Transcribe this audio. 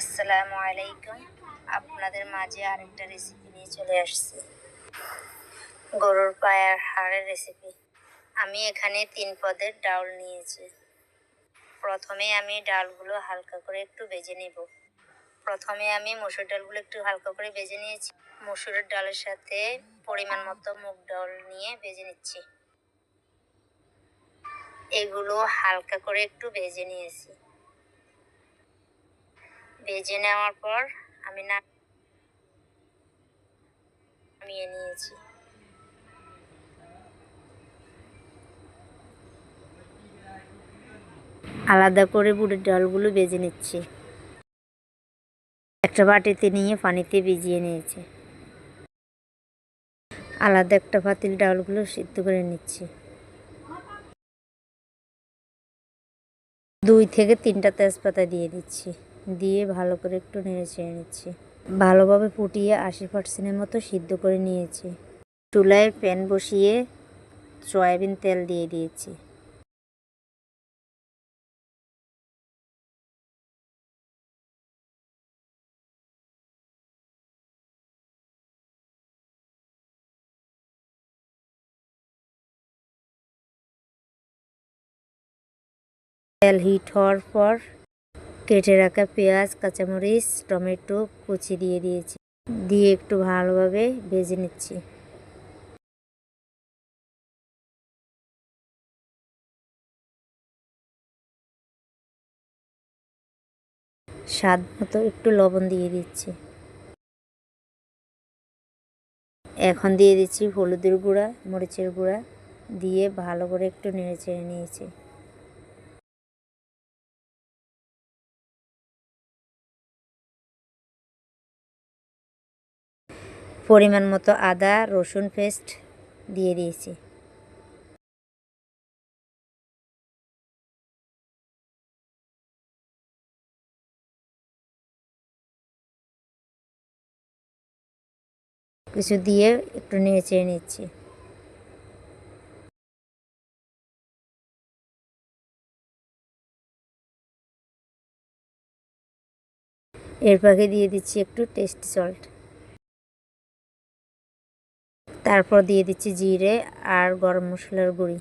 আসসালামু আলাইকুম। আপনাদের মাঝে আরেকটা রেসিপি নিয়ে চলে আসছি। গরুর পায়ার হাড়ের রেসিপি আমি এখানে তিন পদের ডাউল নিয়েছি। প্রথমে আমি ডালগুলো হালকা করে একটু ভেজে নেব। প্রথমে আমি মসুর ডালগুলো একটু হালকা করে ভেজে নিয়েছি। মসুরের ডালের সাথে পরিমাণ মতো মুগ ডাল নিয়ে ভেজে নিচ্ছি। এগুলো হালকা করে একটু ভেজে নিয়েছি। ভেজে নেওয়ার পর আমি না নামিয়ে নিয়েছি। আলাদা করে বুড়ির ডালগুলো বেজে নিচ্ছি। একটা বাটিতে নিয়ে পানিতে ভিজিয়ে নিয়েছি। আলাদা একটা পাতিল ডালগুলো সিদ্ধ করে নিচ্ছি। দুই থেকে তিনটা তেজপাতা দিয়ে দিচ্ছি। দিয়ে ভালো করে একটু নেড়ে ছেড়ে নিচ্ছি। ভালোভাবে ফুটিয়ে আশি পার্সেন্টের মতো সিদ্ধ করে নিয়েছি। চুলায় প্যান বসিয়ে সয়াবিন তেল দিয়ে দিয়েছি। তেল হিট হওয়ার পর কেটে রাখা পেঁয়াজ, কাঁচামরিচ, টমেটো কুচি দিয়ে দিয়েছি। দিয়ে একটু ভালোভাবে ভেজে নিচ্ছি। স্বাদ মতো একটু লবণ দিয়ে দিচ্ছি। এখন দিয়ে দিচ্ছি হলুদের গুঁড়া, মরিচের গুঁড়া দিয়ে ভালো করে একটু নেড়ে চেড়ে নিয়েছি। পরিমাণ মতো আদা, রসুন পেস্ট দিয়ে দিয়েছি। কিছু দিয়ে একটু নেড়ে চেড়ে নিচ্ছি। এর পাখে দিয়ে দিচ্ছি একটু টেস্ট সল্ট। তারপর দিয়ে দিচ্ছি জিরে আর গরম মশলার গুঁড়ি।